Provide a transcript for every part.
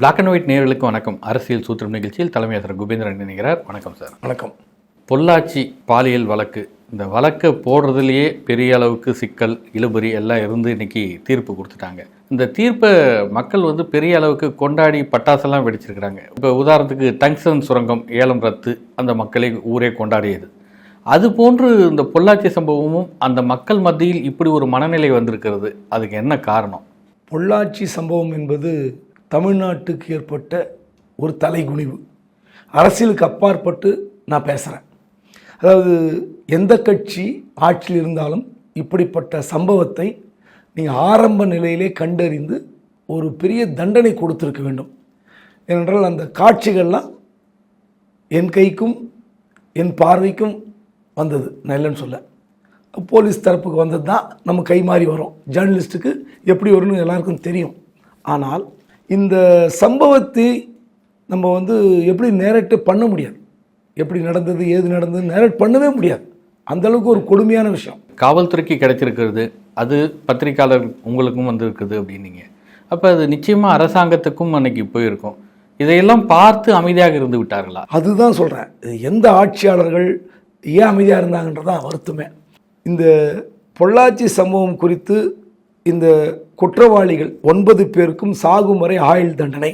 Black and white நேயர்களுக்கு வணக்கம். அரசியல் சூத்திரம் நிகழ்ச்சியில் தலைமையாளர் குபேந்திரன் நினைக்கிறார் வணக்கம் சார். வணக்கம். பொள்ளாச்சி பாலியல் வழக்கு. இந்த வழக்கை போடுறதுலேயே பெரிய அளவுக்கு சிக்கல் இழுபறி எல்லாம் இருந்து இன்னைக்கு தீர்ப்பு கொடுத்துட்டாங்க. இந்த தீர்ப்பை மக்கள் வந்து பெரிய அளவுக்கு கொண்டாடி பட்டாசெல்லாம் வெடிச்சிருக்கிறாங்க. இப்போ உதாரணத்துக்கு டங்ஸ்டன் சுரங்கம் ஏலம் ரத்து அந்த மக்களை ஊரே கொண்டாடியது. அது போன்று இந்த பொள்ளாச்சி சம்பவமும் அந்த மக்கள் மத்தியில் இப்படி ஒரு மனநிலை வந்திருக்கிறது. அதுக்கு என்ன காரணம்? பொள்ளாச்சி சம்பவம் என்பது தமிழ்நாட்டுக்கு ஏற்பட்ட ஒரு தலைகுனிவு. அரசியலுக்கு அப்பாற்பட்டு நான் பேசுகிறேன் அதாவது எந்த கட்சி ஆட்சியில் இருந்தாலும் இப்படிப்பட்ட சம்பவத்தை நீங்கள் ஆரம்ப நிலையிலே கண்டறிந்து ஒரு பெரிய தண்டனை கொடுத்துருக்க வேண்டும். ஏனென்றால் அந்த காட்சிகள்லாம் என் கைக்கும் என் பார்வைக்கும் வந்தது. நான் இல்லைன்னு சொல்ல. போலீஸ் தரப்புக்கு வந்தது தான் நம்ம கை மாறி வரும். ஜேர்னலிஸ்ட்டுக்கு எப்படி வரும்னு எல்லாருக்கும் தெரியும். ஆனால் இந்த சம்பவத்தை நம்ம வந்து எப்படி நேரட்டு பண்ண முடியாது? எப்படி நடந்தது ஏது நடந்தது நேரட் பண்ணவே முடியாது. அந்த அளவுக்கு ஒரு கொடுமையான விஷயம். காவல்துறைக்கு கிடைச்சிருக்கிறது அது பத்திரிக்கையாளர் உங்களுக்கும் வந்திருக்குது அப்படின்னீங்க. அப்போ அது நிச்சயமாக அரசாங்கத்துக்கும் அன்னைக்கு போயிருக்கும். இதையெல்லாம் பார்த்து அமைதியாக இருந்து விட்டார்களா? அதுதான் சொல்கிறேன் எந்த ஆட்சியாளர்கள் ஏன் அமைதியாக இருந்தாங்கன்றதான் வருத்தமே. இந்த பொள்ளாச்சி சம்பவம் குறித்து இந்த குற்றவாளிகள் ஒன்பது பேருக்கும் சாகும் வரை ஆயுள் தண்டனை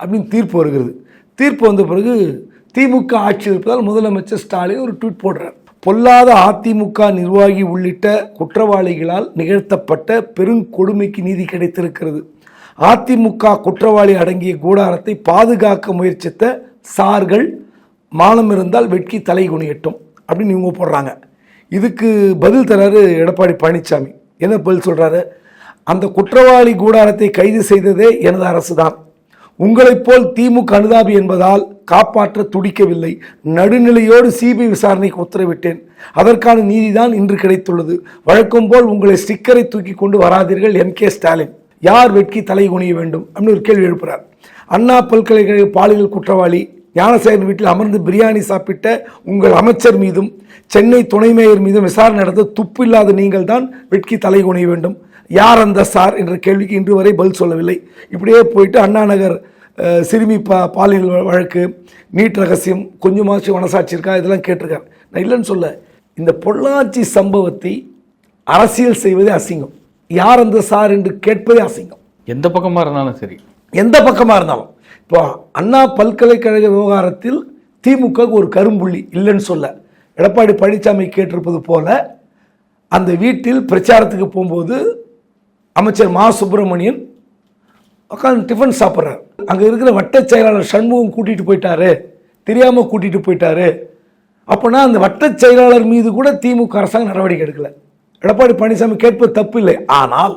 அப்படின்னு தீர்ப்பு வருகிறது. தீர்ப்பு வந்த பிறகு திமுக ஆட்சி இருப்பதால் முதலமைச்சர் ஸ்டாலின் ஒரு ட்வீட் போடுறார். பொல்லாத அதிமுக நிர்வாகி உள்ளிட்ட குற்றவாளிகளால் நிகழ்த்தப்பட்ட பெருங்கொடுமைக்கு நீதி கிடைத்திருக்கிறது. அதிமுக குற்றவாளி அடங்கிய கூடாரத்தை பாதுகாக்க முயற்சித்த சார்கள் மானம் இருந்தால் வெட்கி தலை குனியட்டும் அப்படின்னு இவங்க போடுறாங்க. இதுக்கு பதில் தராரு எடப்பாடி பழனிசாமி என்ன பதில் சொல்கிறாரு அந்த குற்றவாளி கூடாரத்தை கைது செய்ததே எனது அரசுதான். உங்களைப் போல் திமுக அனுதாபி என்பதால் காப்பாற்ற துடிக்கவில்லை. நடுநிலையோடு சிபிஐ விசாரணைக்கு உத்தரவிட்டேன். அதற்கான நீதிதான் இன்று கிடைத்துள்ளது. வழக்கம் போல் உங்களை ஸ்டிக்கரை தூக்கி கொண்டு வராதீர்கள் எம். கே. ஸ்டாலின். யார் வெட்கி தலை குனிய வேண்டும்? அப்படின்னு ஒரு கேள்வி எழுப்புறார். அண்ணா பல்கலைக்கழக பாலியல் குற்றவாளி ஞானசேகரன் வீட்டில் அமர்ந்து பிரியாணி சாப்பிட்ட உங்கள் அமைச்சர் மீதும் சென்னை துணை மேயர் மீதும் விசாரணை நடத்த துப்பில்லாத நீங்கள் தான் வெட்கி தலை குனிய வேண்டும். யார் அந்த சார் என்ற கேள்விக்கு இன்று வரை பதில் சொல்லவில்லை. இப்படியே போயிட்டு அண்ணா நகர் சிறுமி பா பாலியல் வழக்கு நீட் ரகசியம் கொஞ்சமாச்சும் மனசாட்சி இருக்கா? இதெல்லாம் கேட்டிருக்காரு. நான் இல்லைன்னு சொல்ல இந்த பொள்ளாச்சி சம்பவத்தை அரசியல் செய்வதே அசிங்கம். யார் அந்த சார் என்று கேட்பதே அசிங்கம். எந்த பக்கமாக இருந்தாலும் சரி. எந்த பக்கமாக இருந்தாலும். இப்போ அண்ணா பல்கலைக்கழக விவகாரத்தில் திமுகவுக்கு ஒரு கரும்புள்ளி இல்லைன்னு சொல்ல எடப்பாடி பழனிசாமி கேட்டிருப்பது போல அந்த வீட்டில் பிரச்சாரத்துக்கு போகும்போது அமைச்சர் மா. சுப்பிரமணியன் உட்காந்து டிஃபன் சாப்பிட்றார். அங்கே இருக்கிற வட்ட செயலாளர் சண்முகம் கூட்டிகிட்டு போயிட்டாரு. தெரியாமல் கூட்டிகிட்டு போயிட்டாரு. அப்போனா அந்த வட்ட செயலாளர் மீது கூட திமுக அரசாங்கம் நடவடிக்கை எடுக்கல. எடப்பாடி பழனிசாமி கேட்பது தப்பு இல்லை ஆனால்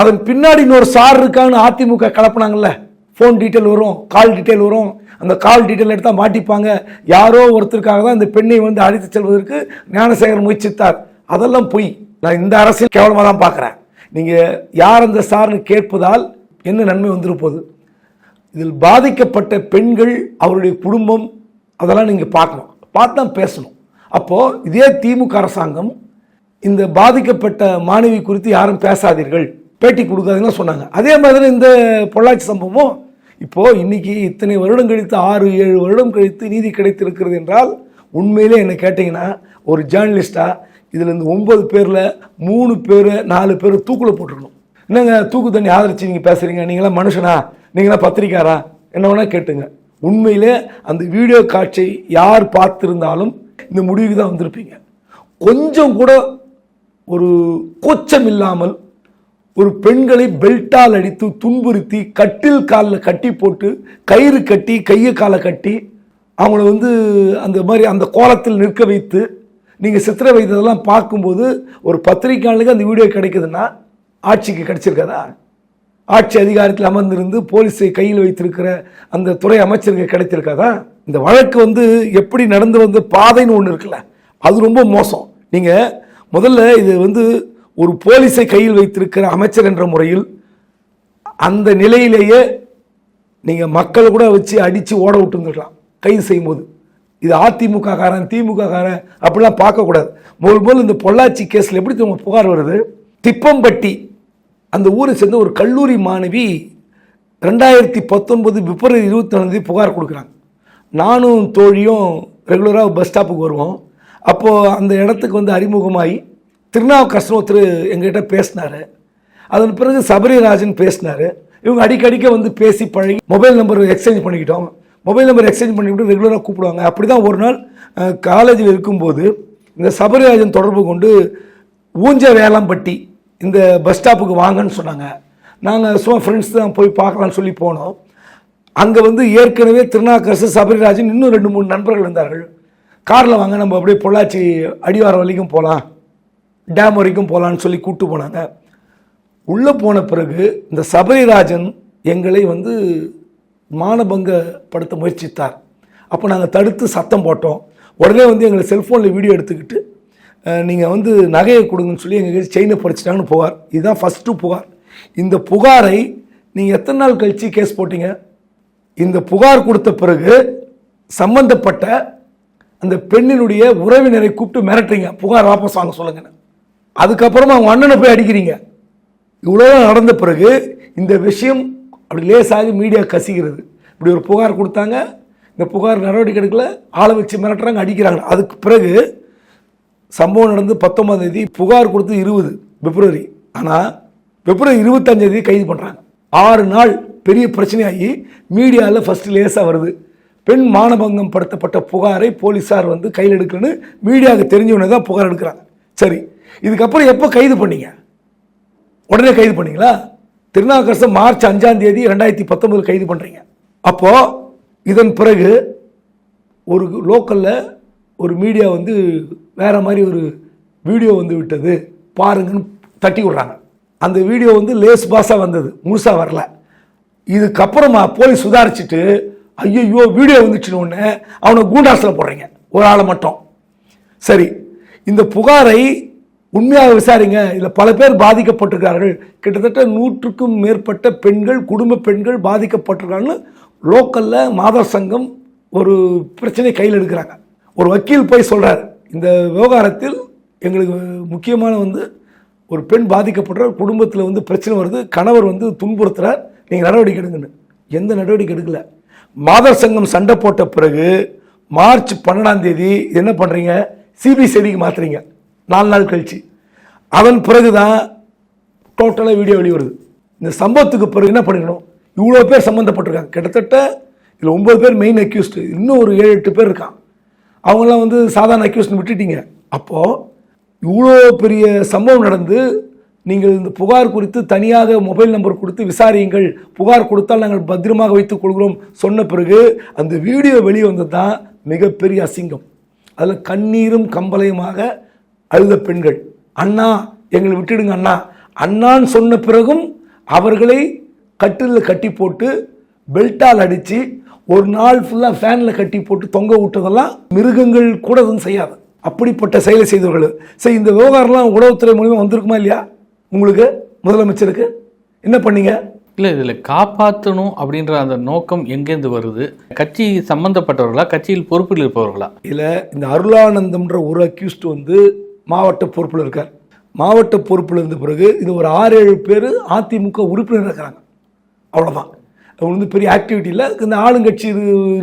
அதன் பின்னாடி இன்னொரு சார் இருக்கான்னு அதிமுக கலப்புனாங்கல்ல. ஃபோன் டீட்டெயில் வரும் கால் டீட்டெயில் வரும். அந்த கால் டீட்டெயில் எடுத்தால் மாட்டிப்பாங்க. யாரோ ஒருத்தருக்காக தான் இந்த பெண்ணை வந்து அழைத்து செல்வதற்கு ஞானசேகர் முயற்சித்தார். அதெல்லாம் பொய். நான் இந்த அரசியல் கேவலமாக தான் பார்க்குறேன். நீங்கள் யார் அந்த சார்னு கேட்பதால் என்ன நன்மை வந்துருப்போகுது இதில் பாதிக்கப்பட்ட பெண்கள் அவருடைய குடும்பம் அதெல்லாம் நீங்கள் பார்க்கணும். பார்த்து தான் பேசணும். அப்போது இதே திமுக அரசாங்கம் இந்த பாதிக்கப்பட்ட மாணவி குறித்து யாரும் பேசாதீர்கள். பேட்டி கொடுக்காதீங்கன்னு சொன்னாங்க. அதே மாதிரி இந்த பொள்ளாச்சி சம்பவமும் இப்போது இன்னைக்கு இத்தனை வருடம் கழித்து ஆறு ஏழு வருடம் கழித்து நீதி கிடைத்திருக்கிறது என்றால் உண்மையிலே என்னை கேட்டிங்கன்னா ஒரு ஜேர்னலிஸ்ட்டாக இதில் இந்த ஒம்பது பேரில் மூணு பேர் நாலு பேர் தூக்கில் போட்டுருக்கணும். என்னங்க தூக்கு தண்ணி ஆதரிச்சு நீங்கள் பேசுகிறீங்க நீங்களாம் மனுஷனா? நீங்களாம் பத்திரிக்காரா என்ன வேணால் கேட்டுங்க. உண்மையிலே அந்த வீடியோ காட்சியை யார் பார்த்துருந்தாலும் இந்த முடிவுக்கு தான் வந்திருப்பீங்க. கொஞ்சம் கூட ஒரு கூச்சம் இல்லாமல் ஒரு பெண்களை பெல்ட்டால் அடித்து துன்புறுத்தி கட்டில் காலில் கட்டி போட்டு கயிறு கட்டி கையை காலை கட்டி அவங்கள வந்து அந்த மாதிரி அந்த கோலத்தில் நிற்க வைத்து நீங்கள் சித்திரை வைத்ததெல்லாம் பார்க்கும்போது ஒரு பத்திரிக்கையாளருக்கு அந்த வீடியோ கிடைக்குதுன்னா ஆட்சிக்கு கிடைச்சிருக்காதா? ஆட்சி அதிகாரத்தில் அமர்ந்திருந்து போலீஸை கையில் வைத்திருக்கிற அந்த துறை அமைச்சருக்கு கிடைத்திருக்காதா? இந்த வழக்கு வந்து எப்படி நடந்து வந்த பாதைன்னு ஒன்று இருக்குல்ல அது ரொம்ப மோசம். நீங்கள் முதல்ல இது வந்து ஒரு போலீஸை கையில் வைத்திருக்கிற அமைச்சர் என்ற முறையில் அந்த நிலையிலேயே நீங்கள் மக்களை கூட வச்சு அடித்து ஓட விட்டுருந்துருக்கலாம் கைது செய்யும்போது. இது அதிமுக காரன் திமுக காரன் அப்படிலாம் பார்க்கக்கூடாது. முதல் முதல் இந்த பொள்ளாச்சி கேஸில் எப்படி தெரியுமா புகார் வருது? திப்பம்பட்டி அந்த ஊரை சேர்ந்த ஒரு கல்லூரி மாணவி ரெண்டாயிரத்தி பத்தொன்பது பிப்ரவரி இருபத்தி தேதி புகார் கொடுக்குறாங்க. நானும் தோழியும் ரெகுலராக பஸ் ஸ்டாப்புக்கு வருவோம். அப்போது அந்த இடத்துக்கு வந்து அறிமுகமாகி திருநாவுக்கரசன் ஒருத்தர் எங்ககிட்ட பேசினார். அதன் பிறகு சபரிராஜன் பேசினார். இவங்க அடிக்கடிக்க வந்து பேசி பழகி மொபைல் நம்பர் எக்ஸ்சேஞ்ச் பண்ணிக்கிட்டோம். மொபைல் நம்பர் எக்ஸ்சேஞ்ச் பண்ணிவிட்டு ரெகுலராக கூப்பிடுவாங்க. அப்படி தான் ஒரு நாள் காலேஜில் இருக்கும்போது இந்த சபரிராஜன் தொடர்பு கொண்டு ஊஞ்ச வேளாம்பட்டி இந்த பஸ் ஸ்டாப்புக்கு வாங்கன்னு சொன்னாங்க. நாங்கள் சும்மா ஃப்ரெண்ட்ஸ் தான் போய் பார்க்கலாம்னு சொல்லி போனோம். அங்கே வந்து ஏற்கனவே திருநாக்கரசு சபரிராஜன் இன்னும் ரெண்டு மூணு நண்பர்கள் இருந்தார்கள். காரில் வாங்க நம்ம அப்படியே பொள்ளாச்சி அடிவாரம் வரைக்கும் போகலாம் டேம் வரைக்கும் போகலான்னு சொல்லி கூப்பிட்டு போனாங்க. உள்ளே போன பிறகு இந்த சபரிராஜன் எங்களை வந்து மானபங்கப்படுத்த முயற்சித்தார். அப்போ நாங்கள் தடுத்து சத்தம் போட்டோம். உடனே வந்து எங்களை செல்ஃபோனில் வீடியோ எடுத்துக்கிட்டு நீங்கள் வந்து நகையை கொடுங்கன்னு சொல்லி எங்கள் செயினை பறிச்சிட்டாங்கன்னு புகார். இதுதான் ஃபஸ்ட்டு புகார். இந்த புகாரை நீங்கள் எத்தனை நாள் கழித்து கேஸ் போட்டீங்க? இந்த புகார் கொடுத்த பிறகு சம்பந்தப்பட்ட அந்த பெண்ணினுடைய உறவினரை கூப்பிட்டு மிரட்டுறீங்க. புகார் வாபஸ் வாங்க சொல்லுங்க அதுக்கப்புறமா அவங்க அண்ணனை போய் அடிக்கிறீங்க. இவ்வளோ நடந்த பிறகு இந்த விஷயம் அப்படி லேசாகி மீடியா கசிகிறது. இப்படி ஒரு புகார் கொடுத்தாங்க. இந்த புகார் நடவடிக்கை எடுக்கல. ஆளை வச்சு மிரட்டுறாங்க அடிக்கிறாங்க. அதுக்கு பிறகு சம்பவம் நடந்து பத்தொன்பதாம் தேதி புகார் கொடுத்து இருபது பிப்ரவரி. ஆனால் பிப்ரவரி இருபத்தஞ்சாம் தேதி கைது பண்ணுறாங்க ஆறு நாள் பெரிய பிரச்சனையாகி மீடியாவில் ஃபஸ்ட்டு லேசாக வருது. பெண் மானபங்கம் படுத்தப்பட்ட புகாரை போலீஸார் வந்து கையில் எடுக்கலன்னு மீடியாவுக்கு தெரிஞ்சவனே தான் புகார் எடுக்கிறாங்க. சரி இதுக்கப்புறம் எப்போ கைது பண்ணீங்க? உடனே கைது பண்ணீங்களா? திருநாவுக்கரசு மார்ச் அஞ்சாம் தேதி ரெண்டாயிரத்தி பத்தொன்பது கைது பண்ணுறீங்க அப்போது இதன் பிறகு ஒரு லோக்கலில் ஒரு மீடியா வந்து வேற மாதிரி ஒரு வீடியோ வந்து விட்டது. பாருங்கன்னு தட்டி விடுறாங்க. அந்த வீடியோ வந்து லேஸ் பாஸாக வந்தது. முழுசாக வரல. இதுக்கப்புறமா போலீஸ் சுதாரிச்சுட்டு ஐயோ வீடியோ வந்துச்சுன்னு ஒன்று அவனை கூண்டாஸில் போடுறீங்க. ஒரு ஆளை மட்டும். சரி இந்த புகாரை உண்மையாக விசாரிங்க. இதில் பல பேர் பாதிக்கப்பட்டிருக்கிறார்கள். கிட்டத்தட்ட நூற்றுக்கும் மேற்பட்ட பெண்கள் குடும்ப பெண்கள் பாதிக்கப்பட்டிருக்காங்கன்னு லோக்கலில் மாதர் சங்கம் ஒரு பிரச்சனை கையில் எடுக்கிறாங்க. ஒரு வக்கீல் போய் சொல்கிறார் இந்த விவகாரத்தில் எங்களுக்கு முக்கியமான வந்து ஒரு பெண் பாதிக்கப்படுறார் குடும்பத்தில் வந்து பிரச்சனை வருது. கணவர் வந்து துன்புறுத்துகிறார் நீங்கள் நடவடிக்கை எடுங்கன்னு. எந்த நடவடிக்கை எடுக்கல. மாதர் சங்கம் சண்டை போட்ட பிறகு மார்ச் பன்னெண்டாம் தேதி என்ன பண்ணுறீங்க சிபிசிஐடிக்கு மாற்றுறீங்க நாலு நாள் கழிச்சு. அதன் பிறகு தான் டோட்டலாக வீடியோ வெளியே வருது இந்த சம்பவத்துக்கு பிறகு என்ன பண்ணிக்கணும் இவ்வளோ பேர் சம்மந்தப்பட்டிருக்காங்க கிட்டத்தட்ட இதில் ஒம்பது பேர் மெயின் அக்யூஸ்டு இன்னும் ஒரு ஏழு எட்டு பேர் இருக்கான். அவங்களாம் வந்து சாதாரண அக்யூஸ்ட் விட்டுட்டீங்க. அப்போது இவ்வளோ பெரிய சம்பவம் நடந்து நீங்கள் இந்த புகார் குறித்து தனியாக மொபைல் நம்பர் கொடுத்து விசாரியுங்கள். புகார் கொடுத்தால் நாங்கள் பத்திரமாக வைத்துக் கொள்கிறோம் சொன்ன பிறகு அந்த வீடியோ வெளியே வந்தது தான் மிகப்பெரிய அசிங்கம். அதில் கண்ணீரும் கம்பளையுமாக அழுத பெண்கள் அண்ணா எங்களை விட்டுடுங்க அண்ணா. அண்ணான்னு சொன்ன பிறகும் அவர்களை கட்டிலில் கட்டி போட்டு பெல்ட்டால் அடித்து ஒரு நாள் ஃபுல்லாக ஃபேனில் கட்டி போட்டு தொங்க விட்டதெல்லாம் மிருகங்கள் கூட எதுவும் செய்யாது. அப்படிப்பட்ட செயலை செய்தவர்கள். சரி இந்த விவகாரம்லாம் உளவுத்துறை மூலியமாக வந்திருக்குமா இல்லையா? உங்களுக்கு முதலமைச்சருக்கு? என்ன பண்ணீங்க? இல்லை இதில் காப்பாற்றணும் அப்படின்ற அந்த நோக்கம் எங்கேருந்து வருது? கட்சி சம்பந்தப்பட்டவர்களா கட்சியில் பொறுப்பில் இருப்பவர்களா? இதில் இந்த அருளானந்தம்ன்ற ஒரு அக்யூஸ்ட் வந்து மாவட்ட பொறுப்பில் இருக்கார். மாவட்ட பொறுப்பில் இருந்த பிறகு இது ஒரு ஆறு ஏழு பேர் அதிமுக உறுப்பினர் இருக்கிறாங்க. அவ்வளோதான் அவங்க வந்து பெரிய ஆக்டிவிட்டி இல்லை. இந்த ஆளுங்கட்சி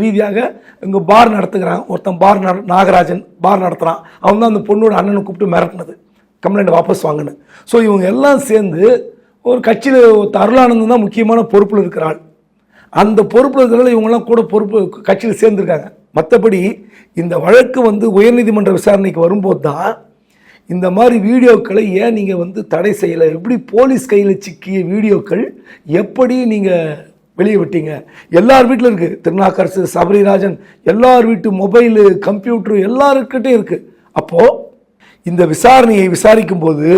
ரீதியாக இங்கே பார் நடத்துகிறாங்க. ஒருத்தன் பார் நட நாகராஜன் பார் நடத்துகிறான் அவன் தான் அந்த பொண்ணோட அண்ணனை கூப்பிட்டு மிரட்டினது. கம்ப்ளைண்ட் வாபஸ் வாங்கினு ஸோ இவங்க எல்லாம் சேர்ந்து ஒரு கட்சியில் அருளானந்தம் தான் முக்கியமான பொறுப்பில் இருக்கிறாள். அந்த பொறுப்பில் இருக்கிறனால இவங்கெல்லாம் கூட பொறுப்பு கட்சியில் சேர்ந்துருக்காங்க. மற்றபடி இந்த வழக்கு வந்து உயர்நீதிமன்ற விசாரணைக்கு வரும்போது தான் இந்த மாதிரி வீடியோக்களை ஏன் நீங்கள் வந்து தடை செய்யலை? எப்படி போலீஸ் கையில் சிக்கிய வீடியோக்கள் எப்படி நீங்கள் வெளியே விட்டீங்க? எல்லார் வீட்டில் இருக்குது திருநாக்கரசு சபரிராஜன் எல்லார் வீட்டு மொபைலு கம்ப்யூட்டரு எல்லாருக்கிட்டே இருக்குது அப்போது இந்த விசாரணையை விசாரிக்கும் போது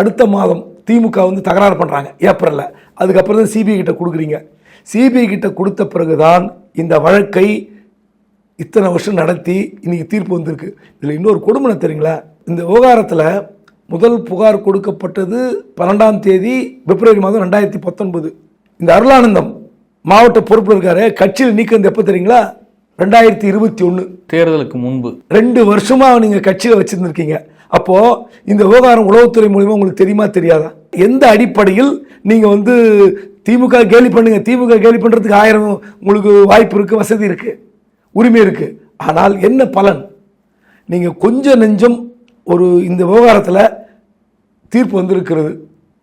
அடுத்த மாதம் திமுக வந்து தகராறு பண்ணுறாங்க ஏப்ரலில். அதுக்கப்புறம் தான் சிபிஐ கிட்ட கொடுக்குறீங்க. சிபிஐ கிட்ட கொடுத்த பிறகுதான் இந்த வழக்கை இத்தனை வருஷம் நடத்தி இன்றைக்கி தீர்ப்பு வந்திருக்கு. இதில் இன்னொரு கொடுமை தெரியுங்களா? இந்த விவகாரத்தில் முதல் புகார் கொடுக்கப்பட்டது பன்னெண்டாம் தேதி பிப்ரவரி மாதம் ரெண்டாயிரத்தி பத்தொன்பது. இந்த அருளானந்தம் மாவட்ட பொறுப்பில் இருக்காரு. கட்சியில் நீக்கிறது எப்போ தெரியுங்களா? ரெண்டாயிரத்தி இருபத்தி ஒன்று தேர்தலுக்கு முன்பு. ரெண்டு வருஷமா நீங்க கட்சியில வச்சிருந்திருக்கீங்க. அப்போ இந்த விவகாரம் உளவுத்துறை மூலியமா உங்களுக்கு தெரியுமா தெரியாதா? எந்த அடிப்படையில் நீங்க வந்து திமுக கேலி பண்ணுங்க திமுக கேலி பண்ணுறதுக்கு ஆயிரம் உங்களுக்கு வாய்ப்பு இருக்குது வசதி இருக்குது உரிமை இருக்குது ஆனால் என்ன பலன்? நீங்கள் கொஞ்சம் நெஞ்சம் ஒரு இந்த விவகாரத்தில் தீர்ப்பு வந்திருக்கிறது.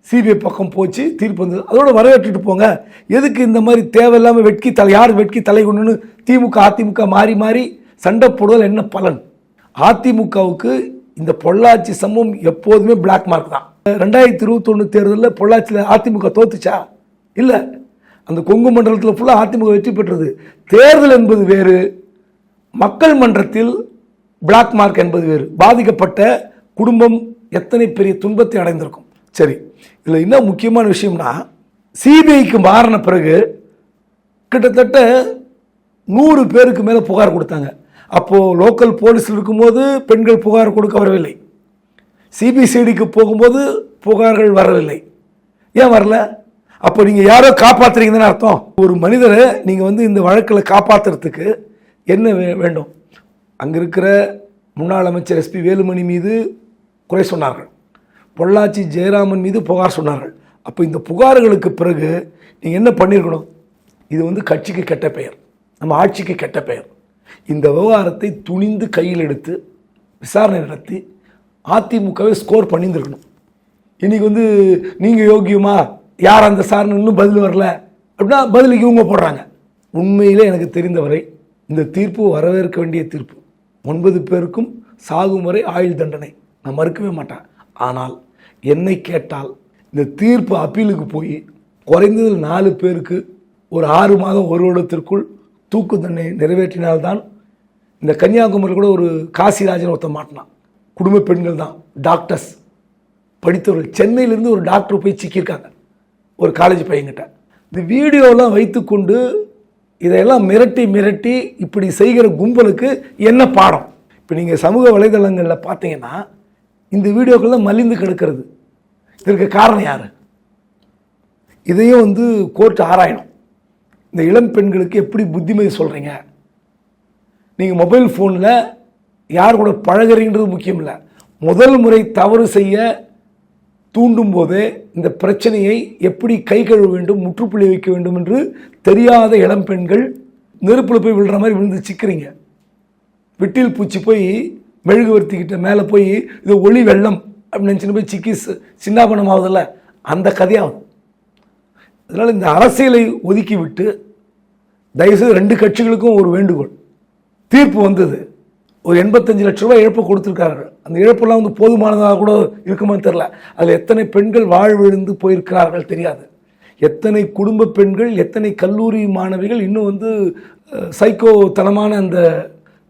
சிபிஐ பக்கம் போச்சு தீர்ப்பு வந்து அதோட வரவேற்றுட்டு போங்க. எதுக்கு இந்த மாதிரி தேவையில்லாமல் வெட்கி தலை யார் வெட்கி தலை கொண்டுன்னு திமுக அதிமுக மாறி மாறி சண்டை போடுதல் என்ன பலன்? அதிமுகவுக்கு இந்த பொள்ளாச்சி சம்பவம் எப்போதுமே பிளாக் மார்க் தான். ரெண்டாயிரத்தி இருபத்தொன்று தேர்தலில் பொள்ளாச்சியில் அதிமுக தோத்துச்சா? இல்லை. அந்த கொங்கு மண்டலத்தில் ஃபுல்லாக அதிமுக வெற்றி பெற்றது. தேர்தல் என்பது வேறு. மக்கள் மன்றத்தில் பிளாக் மார்க் என்பது வேறு. பாதிக்கப்பட்ட குடும்பம் எத்தனை பெரிய துன்பத்தை அடைந்திருக்கும்? சரி இதில் என்ன முக்கியமான விஷயம்னா சிபிஐக்கு மாறின பிறகு கிட்டத்தட்ட நூறு பேருக்கு மேலே புகார் கொடுத்தாங்க. அப்போது லோக்கல் போலீஸில் இருக்கும்போது பெண்கள் புகார் கொடுக்க வரவில்லை. சிபிசிடிக்கு போகும்போது புகார்கள் வரவில்லை. ஏன் வரல? அப்போ நீங்கள் யாரோ காப்பாற்றுறீங்கன்னு அர்த்தம். ஒரு மனிதரை நீங்கள் வந்து இந்த வழக்கில் காப்பாற்றுறதுக்கு என்ன வே- வேண்டும்? அங்கே இருக்கிற முன்னாள் அமைச்சர் எஸ்பி வேலுமணி மீது குறை சொன்னார்கள். பொள்ளாச்சி ஜெயராமன் மீது புகார் சொன்னார்கள். அப்போ இந்த புகார்களுக்கு பிறகு நீங்கள் என்ன பண்ணியிருக்கணும் இது வந்து கட்சிக்கு கெட்ட பெயர். நம்ம ஆட்சிக்கு கெட்ட பெயர். இந்த விவகாரத்தை துணிந்து கையில் எடுத்து விசாரணை நடத்தி அதிமுகவை ஸ்கோர் பண்ணியிருந்திருக்கணும். இன்னைக்கு வந்து நீங்கள் யோகியமா? யார் அந்த சார்னு இன்னும் பதில் வரல. அப்படின்னா பதிலுக்கு இவங்க போடுறாங்க. உண்மையிலே எனக்கு தெரிந்தவரை இந்த தீர்ப்பு வரவேற்க வேண்டிய தீர்ப்பு. ஒன்பது பேருக்கும் சாகும் வரை ஆயுள் தண்டனை. நான் மறுக்கவே மாட்டேன். ஆனால் என்னை கேட்டால் இந்த தீர்ப்பு அப்பீலுக்கு போய் குறைந்தது நாலு பேருக்கு ஒரு ஆறு மாதம் ஒரு வருடத்திற்குள் தூக்கு தண்டனை நிறைவேற்றினால்தான் இந்த கன்னியாகுமரி கூட ஒரு காசிராஜன் ஒருத்தன் மாட்டினான். குடும்ப பெண்கள் தான் டாக்டர்ஸ் படித்தவர்கள். சென்னையிலேருந்து ஒரு டாக்டர் போய் சிக்கியிருக்காங்க. ஒரு காலேஜ் பையன்கிட்ட. இந்த வீடியோலாம் வைத்துக்கொண்டு இதையெல்லாம் மிரட்டி மிரட்டி இப்படி செய்கிற கும்பலுக்கு என்ன பாடம்? இப்போ நீங்கள் சமூக வலைதளங்களில் பார்த்தீங்கன்னா இந்த வீடியோக்கள்லாம் மலிந்து கிடக்கிறது. இதற்கு காரணம் யார்? இதையும் வந்து கோர்ட் ஆராயணும். இந்த இளம் பெண்களுக்கு எப்படி புத்திமதி சொல்கிறீங்க நீங்கள் மொபைல் ஃபோனில் யார் கூட பழகுறீங்கிறது முக்கியம் இல்லை. முதல் முறை தவறு செய்ய தூண்டும் போதே இந்த பிரச்சனையை எப்படி கை கழுவ வேண்டும் முற்றுப்புள்ளி வைக்க வேண்டும் என்று தெரியாத இளம் பெண்கள் நெருப்பில் போய் விழுற மாதிரி விழுந்து சிக்கிறீங்க. விட்டில் பூச்சி போய் மெழுகுவர்த்திக்கிட்ட மேலே போய் இது ஒளி வெள்ளம் அப்படின்னு நினச்சின்னு போய் சிக்கி சின்னாபனம் ஆகுதுல்ல? அந்த கதையாகும். அதனால் இந்த அரசியலை ஒதுக்கி விட்டு தயவுசெய்து ரெண்டு கட்சிகளுக்கும் ஒரு வேண்டுகோள். தீர்ப்பு வந்தது. ஒரு எண்பத்தஞ்சு லட்ச ரூபாய் இழப்பு கொடுத்துருக்காரு அந்த இழப்பெல்லாம் வந்து போதுமானதாக கூட இருக்குமான்னு தெரில அதில் எத்தனை பெண்கள் வாழ்விழுந்து போயிருக்கிறார்கள் தெரியாது. எத்தனை குடும்ப பெண்கள் எத்தனை கல்லூரி மாணவிகள் இன்னும் வந்து சைக்கோ தனமான அந்த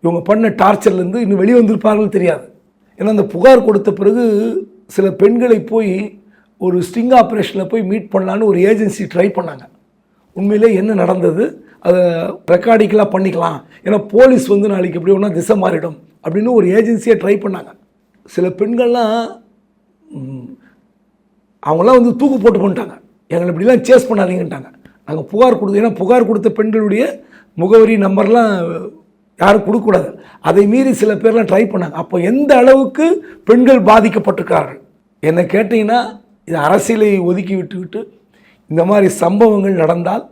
இவங்க பண்ண டார்ச்சர்லேருந்து இன்னும் வெளியே வந்திருப்பார்கள் தெரியாது. ஏன்னா அந்த புகார் கொடுத்த பிறகு சில பெண்களை போய் ஒரு ஸ்டிங் ஆப்ரேஷனில் போய் மீட் பண்ணலான்னு ஒரு ஏஜென்சி ட்ரை பண்ணாங்க. உண்மையிலே என்ன நடந்தது? அதை ரெக்கார்டிக்கலாக பண்ணிக்கலாம். ஏன்னா போலீஸ் வந்து நாளைக்கு எப்படி ஒன்றா திசை மாறிடும் அப்படின்னு ஒரு ஏஜென்சியை ட்ரை பண்ணாங்க. சில பெண்கள்லாம் அவங்களாம் வந்து தூக்கு போட்டு பண்ணிட்டாங்க எங்களை இப்படிலாம் சேஸ் பண்ணாதீங்கன்ட்டாங்க. நாங்கள் புகார் கொடுத்து ஏன்னா புகார் கொடுத்த பெண்களுடைய முகவரி நம்பர்லாம் யாரும் கொடுக்கக்கூடாது. அதை மீறி சில பேர்லாம் ட்ரை பண்ணாங்க. அப்போ எந்த அளவுக்கு பெண்கள் பாதிக்கப்பட்டிருக்கார்கள் என்னை கேட்டிங்கன்னா இது அரசியலை ஒதுக்கி விட்டுவிட்டு இந்த மாதிரி சம்பவங்கள் நடந்தால்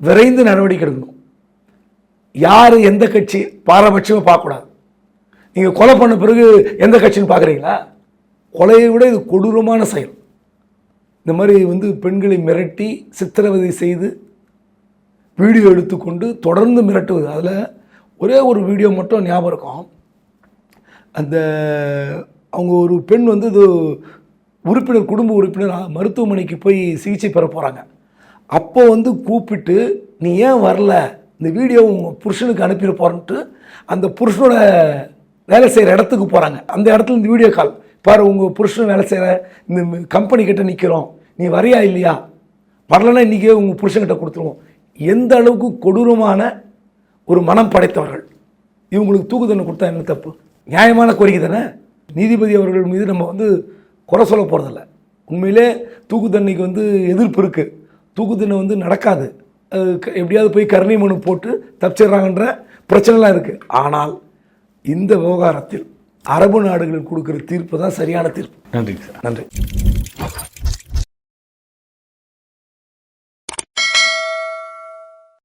விரைந்து நடவடிக்கை எடுக்கணும். யார் எந்த கட்சி பாரபட்சமாக பார்க்கக்கூடாது. நீங்கள் கொலை பண்ண பிறகு எந்த கட்சின்னு பார்க்குறீங்களா? கொலையை விட இது கொடூரமான செயல். இந்த மாதிரி வந்து பெண்களை மிரட்டி சித்திரவதை செய்து வீடியோ எடுத்துக்கொண்டு தொடர்ந்து மிரட்டுவது. அதில் ஒரே ஒரு வீடியோ மட்டும் ஞாபகம் இருக்கும். அந்த அவங்க ஒரு பெண் வந்து இது உறுப்பினர் குடும்ப உறுப்பினர் மருத்துவமனைக்கு போய் சிகிச்சை பெற போகிறாங்க அப்போ வந்து கூப்பிட்டு நீ ஏன் வரல? இந்த வீடியோ உங்கள் புருஷனுக்கு அனுப்பிட போகிறன்ட்டு அந்த புருஷனோட வேலை செய்கிற இடத்துக்கு போகிறாங்க அந்த இடத்துல இந்த வீடியோ கால் பாரு உங்கள் புருஷன் வேலை செய்கிற இந்த கம்பெனி கிட்ட நிற்கிறோம் நீ வரியா இல்லையா? வரலன்னா இன்றைக்கே உங்கள் புருஷன்கிட்ட கொடுத்துருவோம். எந்த அளவுக்கு கொடூரமான ஒரு மனம் படைத்தவர்கள். இவங்களுக்கு தூக்கு தண்டனை கொடுத்தா என்ன தப்பு? நியாயமான கோரிக்கை தானே? நீதிபதி அவர்கள் மீது நம்ம வந்து குறை சொல்ல போகிறதில்ல உண்மையிலே தூக்கு தண்டனைக்கு வந்து எதிர்ப்பு இருக்குது தூக்கு தண்டனை வந்து நடக்காது. க- எப்படியாவது போய் கருணை மனு போட்டு தப்பிச்சிடுறாங்கன்ற பிரச்சனைலாம் இருக்குது ஆனால் இந்த விவகாரத்தில் அரபு நாடுகளுக்கு கொடுக்குற தீர்ப்பு தான் சரியான தீர்ப்பு. நன்றிங்க சார் நன்றி.